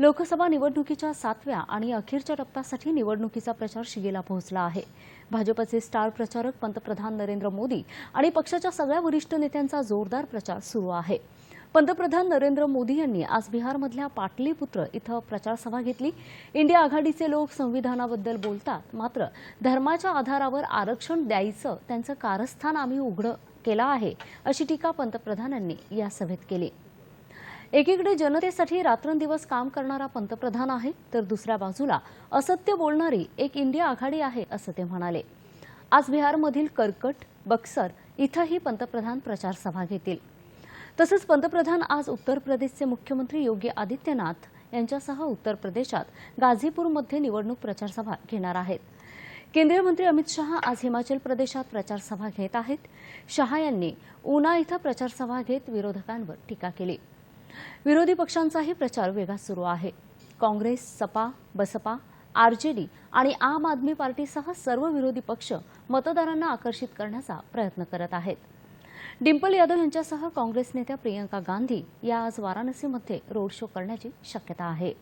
लोकसभा निवडणुकीच्या सातव्या आणि अखेरच्या टप्प्यासाठी निवडणुकीचा प्रचार शिगेला पोहोचला आहे. भाजपचे स्टार प्रचारक पंतप्रधान नरेंद्र मोदी आणि पक्षाच्या सगळ्या वरिष्ठ नेत्यांचा जोरदार प्रचार सुरू आहे. पंतप्रधान नरेंद्र मोदी यांनी आज बिहारमधल्या पाटलीपुत्र इथं प्रचारसभा घेतली. इंडिया आघाडीचे लोक संविधानाबद्दल बोलतात मात्र धर्माच्या आधारावर आरक्षण द्यायचं त्यांचं कारस्थान आम्ही उघडं केलं आहे अशी टीका पंतप्रधानांनी या सभेत केली. एकीकडे जनतेसाठी रात्रंदिवस काम करणारा पंतप्रधान आहे तर दुसऱ्या बाजूला असत्य बोलणारी एक इंडिया आघाडी आहे असं ते म्हणाले. आज बिहारमधील करकट बक्सर इथंही पंतप्रधान प्रचारसभा घेतील. तसंच पंतप्रधान आज उत्तर प्रदेशचे मुख्यमंत्री योगी आदित्यनाथ यांच्यासह उत्तर प्रदेशात गाझीपूरमध्ये निवडणूक प्रचारसभा घेणार आहेत. केंद्रीय मंत्री अमित शहा आज हिमाचल प्रदेशात प्रचारसभा घेत आहेत. शहा यांनी उना इथं प्रचारसभा घेत विरोधकांवर टीका केली. विरोधी पक्षांचाही प्रचार वेगात सुरू आहे. काँग्रेस सपा बसपा आरजेडी आणि आम आदमी पार्टीसह सर्व विरोधी पक्ष मतदारांना आकर्षित करण्याचा प्रयत्न करत आहेत. डिंपल यादव यांच्यासह काँग्रेस नेत्या प्रियंका गांधी या आज वाराणसीमध्ये रोड शो करण्याची शक्यता आहे.